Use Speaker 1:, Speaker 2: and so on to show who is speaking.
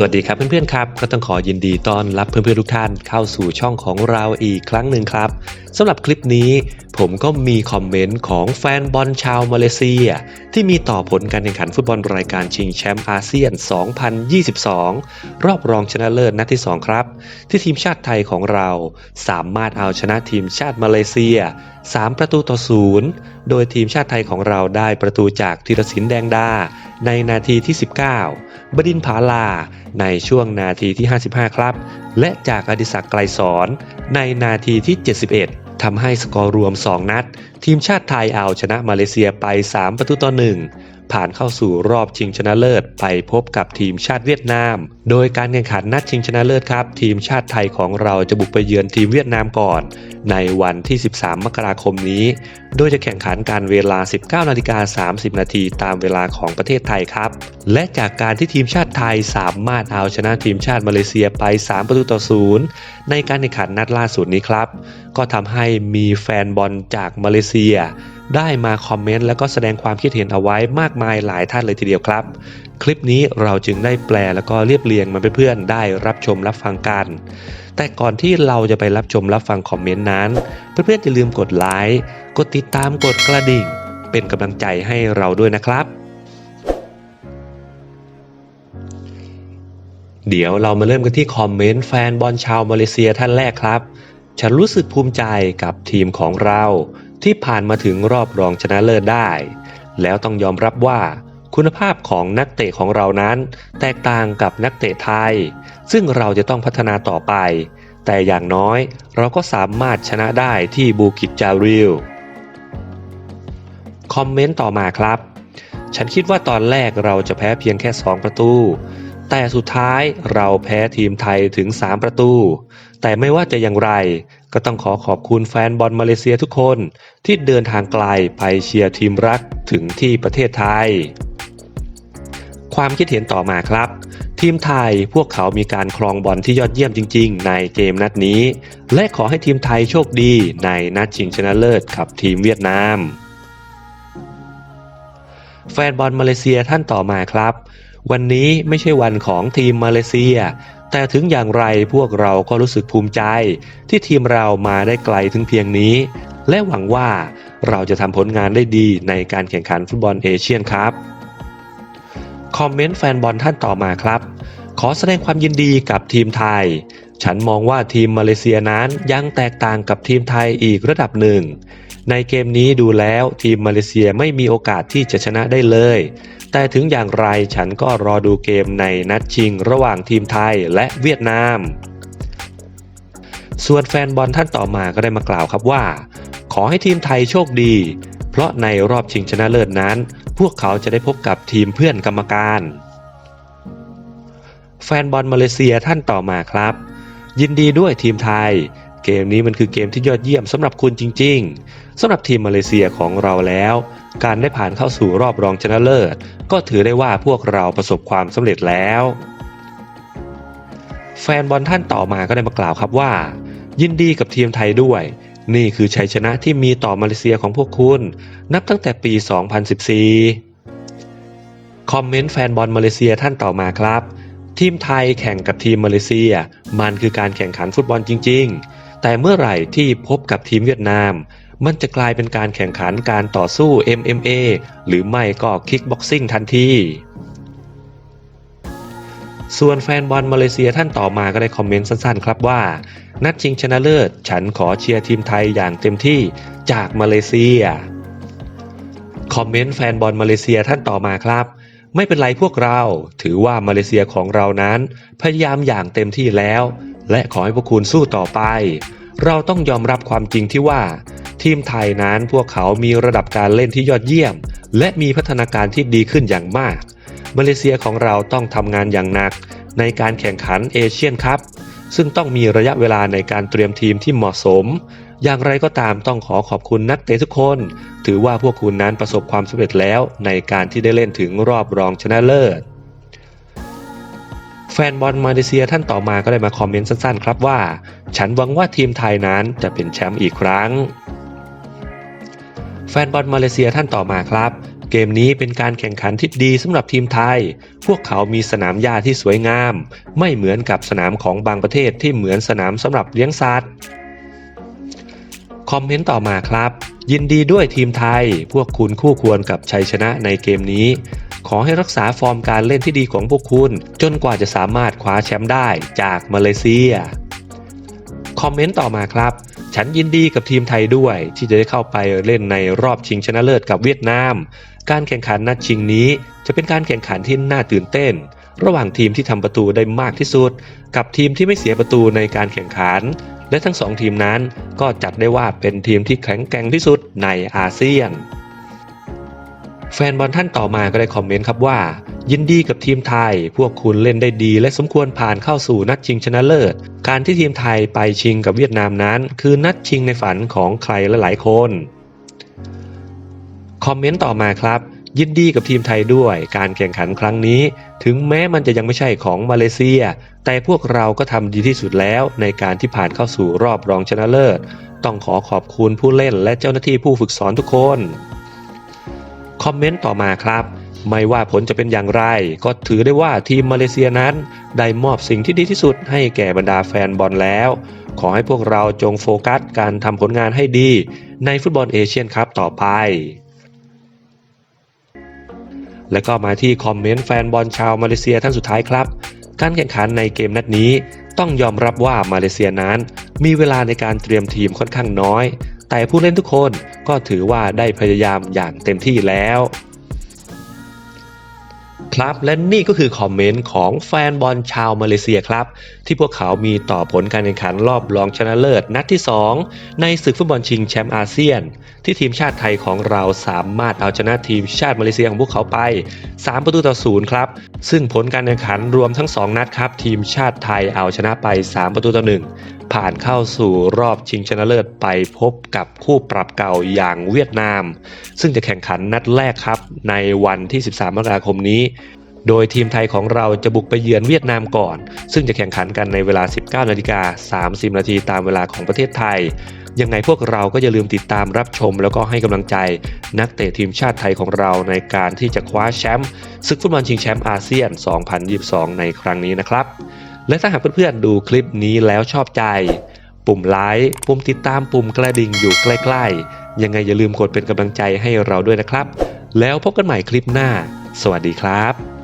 Speaker 1: สวัสดีครับเพื่อนๆครับก็ต้องขอยินดีต้อนรับเพื่อนๆทุกท่านเข้าสู่ช่องของเราอีกครั้งหนึ่งครับสำหรับคลิปนี้ผมก็มีคอมเมนต์ของแฟนบอลชาวมาเลเซีย ที่มีต่อผลการแข่งขันฟุตบอลรายการชิงแชมป์อาเซียน 2022 รอบรองชนะเลิศนัดที่ 2 ครับ ที่ทีมชาติไทยของเราสามารถเอาชนะทีมชาติมาเลเซีย 3 ประตูต่อศูนย์โดยทีมชาติไทยของเราได้ประตูจากธีรศิลป์แดงดา ในนาทีที่ 19 บดินผาลา ในช่วงนาทีที่ 55 ครับ และจากอดิศักดิ์ไกลสอนในนาทีที่ 71ทำให้สกอร์รวม 2 นัด ทีมชาติไทยเอาชนะมาเลเซียไป 3 ประตูต่อ 1 ผ่านเข้าสู่รอบชิงชนะเลิศ ไปพบกับทีมชาติเวียดนาม โดยการแข่งขันนัดชิงชนะเลิศครับ ทีมชาติไทยของเราจะบุกไปเยือนทีมเวียดนามก่อน ในวันที่ 13 มกราคมนี้ โดยจะแข่งขันการเวลา 19นาฬิกา30 นาทีตามเวลาของประเทศไทยครับ และจากการที่ทีมชาติไทยสามารถเอาชนะทีมชาติมาเลเซียไป 3 ประตูต่อศูนย์ในการแข่งขันนัดล่าสุดนี้ครับ ก็ทำให้มีแฟนบอลจากมาเลเซีย ได้มาคอมเมนต์แล้วก็แสดงความคิดเห็นเอาไว้มากมายหลายท่านเลยทีเดียวครับ คลิปนี้เราจึงได้แปลแล้วก็เรียบเรียงมาเพื่อนๆได้รับชมรับฟังกัน แต่ก่อนที่เราจะไปรับชมรับฟังคอมเมนต์นั้น เพื่อนๆอย่าลืมกดไลค์กดติดตามกดกระดิ่ง เป็นกำลังใจให้เราด้วยนะครับ เดี๋ยวเรามาเริ่มกันที่คอมเมนต์แฟนบอลชาวมาเลเซียท่านแรกครับ ฉันรู้สึกภูมิใจกับทีมของเรา ที่ผ่านมาถึงรอบรองชนะเลิศได้ แล้วต้องยอมรับว่าคุณภาพของนักเตะของเรานั้น แตกต่างกับนักเตะไทย ซึ่งเราจะต้องพัฒนาต่อไป แต่อย่างน้อยเราก็สามารถชนะได้ที่บูกิจจาริลคอมเมนต์ต่อมาครับ ฉันคิดว่าตอนแรกเราจะแพ้เพียงแค่ 2 ประตู แต่สุดท้ายเราแพ้ทีมไทยถึง 3 ประตู แต่ไม่ว่าจะอย่างไร ก็ต้องขอขอบคุณแฟนบอลมาเลเซียทุกคนที่เดินทางไกลไปเชียร์ทีมรักถึงที่ประเทศไทย ความคิดเห็นต่อมาครับ ทีมไทยพวกเขามีการครองบอลที่ยอดเยี่ยมจริง ๆ ในเกมนัดนี้ และขอให้ทีมไทยโชคดีในนัดชิงชนะเลิศกับทีมเวียดนาม แฟนบอลมาเลเซียท่านต่อมาครับวันนี้ไม่ใช่วันของทีมมาเลเซีย แต่ถึงอย่างไรพวกเราก็รู้สึกภูมิใจ ที่ทีมเรามาได้ไกลถึงเพียงนี้ และหวังว่าเราจะทำผลงานได้ดีในการแข่งขันฟุตบอลเอเชียนครับคอมเมนต์แฟนบอลท่านต่อมาครับ ขอแสดงความยินดีกับทีมไทย ฉันมองว่าทีมมาเลเซียนั้นยังแตกต่างกับทีมไทยอีกระดับหนึ่ง ในเกมนี้ดูแล้วทีมมาเลเซียไม่มีโอกาสที่จะชนะได้เลย แต่ถึงอย่างไรฉันก็รอดูเกมในนัดชิงระหว่างทีมไทยและเวียดนาม ส่วนแฟนบอลท่านต่อมาก็ได้มากล่าวครับว่า ขอให้ทีมไทยโชคดี เพราะในรอบชิงชนะเลิศนั้น พวกเขาจะได้พบกับทีมเพื่อนกรรมการ แฟนบอลมาเลเซียท่านต่อมาครับ ยินดีด้วยทีมไทย เกมนี้มันคือเกมที่ยอดเยี่ยมสำหรับคุณจริง ๆสำหรับทีมมาเลเซียของเราแล้ว การได้ผ่านเข้าสู่รอบรองชนะเลิศ ก็ถือได้ว่าพวกเราประสบความสำเร็จแล้ว แฟนบอลท่านต่อมาก็ได้มากล่าวครับว่า ยินดีกับทีมไทยด้วย นี่คือชัยชนะที่มีต่อมาเลเซียของพวกคุณ นับตั้งแต่ปี 2014 คอมเมนต์แฟนบอลมาเลเซียท่านต่อมาครับทีมไทยแข่งกับทีมมาเลเซีย มันคือการแข่งขันฟุตบอลจริง ๆ แต่เมื่อไหร่ที่พบกับทีมเวียดนาม มันจะกลายเป็นการแข่งขันการต่อสู้ MMA หรือไม่ก็คิกบ็อกซิ่งทันที ส่วนแฟนบอลมาเลเซียท่านต่อมาก็ได้คอมเมนต์สั้นๆ ครับว่า นัดชิงชนะเลิศ ฉันขอเชียร์ทีมไทยอย่างเต็มที่จากมาเลเซีย คอมเมนต์แฟนบอลมาเลเซียท่านต่อมาครับไม่เป็นไรพวกเรา ถือว่ามาเลเซียของเรานั้น พยายามอย่างเต็มที่แล้ว และขอให้พวกคุณสู้ต่อไป เราต้องยอมรับความจริงที่ว่า ทีมไทยนั้นพวกเขามีระดับการเล่นที่ยอดเยี่ยม และมีพัฒนาการที่ดีขึ้นอย่างมาก มาเลเซียของเราต้องทำงานอย่างหนัก ในการแข่งขันเอเชียนคัพซึ่งต้องมีระยะเวลาในการเตรียมทีมที่เหมาะสม อย่างไรก็ตามต้องขอขอบคุณนักเตะทุกคน ถือว่าพวกคุณนั้นประสบความสำเร็จแล้วในการที่ได้เล่นถึงรอบรองชนะเลิศ ฟนบอลมาเลเซียท่านต่อมาก็ได้มาคอมเมนต์สั้นๆ ครับว่า ฉันหวังว่าทีมไทยนั้นจะเป็นแชมป์อีกครั้ง แฟนบอลมาเลเซียท่านต่อมาครับ เกมนี้เป็นการแข่งขันที่ดีสำหรับทีมไทย พวกเขามีสนามหญ้าที่สวยงาม ไม่เหมือนกับสนามของบางประเทศที่เหมือนสนามสำหรับเลี้ยงสัตว์ คอมเมนต์ต่อมาครับ ยินดีด้วยทีมไทย พวกคุณคู่ควรกับชัยชนะในเกมนี้ ขอให้รักษาฟอร์มการเล่นที่ดีของพวกคุณ จนกว่าจะสามารถคว้าแชมป์ได้จากมาเลเซีย คอมเมนต์ต่อมาครับ ฉันยินดีกับทีมไทยด้วย ที่จะได้เข้าไปเล่นในรอบชิงชนะเลิศกับเวียดนาม การแข่งขันนัดชิงนี้ จะเป็นการแข่งขันที่น่าตื่นเต้น ระหว่างทีมที่ทำประตูได้มากที่สุด กับทีมที่ไม่เสียประตูในการแข่งขัน และทั้งสองทีมนั้นก็จัดได้ว่าเป็นทีมที่แข็งแกร่งที่สุดในอาเซียน แฟนบอลท่านต่อมาก็ได้คอมเมนต์ครับว่า ยินดีกับทีมไทย พวกคุณเล่นได้ดีและสมควรผ่านเข้าสู่นัดชิงชนะเลิศ การที่ทีมไทยไปชิงกับเวียดนามนั้น คือนัดชิงในฝันของใครหลายๆคน คอมเมนต์ต่อมาครับ ยินดีกับทีมไทยด้วย การแข่งขันครั้งนี้ ถึงแม้มันจะยังไม่ใช่ของมาเลเซีย แต่พวกเราก็ทำดีที่สุดแล้วในการที่ผ่านเข้าสู่รอบรองชนะเลิศ ต้องขอขอบคุณผู้เล่นและเจ้าหน้าที่ผู้ฝึกสอนทุกคน คอมเมนต์ต่อมาครับไม่ว่าผลจะเป็นอย่างไร ก็ถือได้ว่าทีมมาเลเซียนั้น ได้มอบสิ่งที่ดีที่สุดให้แก่บรรดาแฟนบอลแล้ว ขอให้พวกเราจงโฟกัสการทำผลงานให้ดี ในฟุตบอลเอเชียนคัพต่อไป และก็มาที่คอมเมนต์แฟนบอลชาวมาเลเซียท่านสุดท้ายครับ การแข่งขันในเกมนัดนี้ ต้องยอมรับว่ามาเลเซียนั้น มีเวลาในการเตรียมทีมค่อนข้างน้อย แต่ผู้เล่นทุกคนก็ถือว่าได้พยายามอย่างเต็มที่แล้ว ครับและนี่ก็คือคอมเมนต์ของแฟนบอลชาวมาเลเซียครับ ที่พวกเขามีต่อผลการแข่งขันรอบรองชนะเลิศนัดที่ 2 ในศึกฟุตบอลชิงแชมป์อาเซียน ที่ทีมชาติไทยของเราสามารถเอาชนะทีมชาติมาเลเซียของพวกเขาไป 3 ประตูต่อศูนย์ครับ ซึ่งผลการแข่งขันรวมทั้ง 2 นัดครับ ทีมชาติไทยเอาชนะไป 3 ประตูต่อ1 ผ่านเข้าสู่รอบชิงชนะเลิศไปพบกับคู่ปรับเก่าอย่างเวียดนาม ซึ่งจะแข่งขันนัดแรกครับในวันที่ 13 มกราคมนี้ โดยทีมไทยของเราจะบุกไปเยือนเวียดนามก่อน ซึ่งจะแข่งขันกันในเวลา 19นาฬิกา30 นาทีตามเวลาของประเทศไทยยังไงพวกเราก็อย่าลืมติดตามรับชม แล้วก็ให้กำลังใจนักเตะทีมชาติไทยของเราในการที่จะคว้าแชมป์ศึกฟุตบอลชิงแชมป์อาเซียน 2022 ในครั้งนี้นะครับ และถ้าหากเพื่อนๆดูคลิปนี้แล้วชอบใจ ปุ่มไลค์ปุ่มติดตามปุ่มกระดิ่งอยู่ใกล้ๆ ยังไงอย่าลืมกดเป็นกำลังใจให้เราด้วยนะครับ แล้วพบกันใหม่คลิปหน้า สวัสดีครับ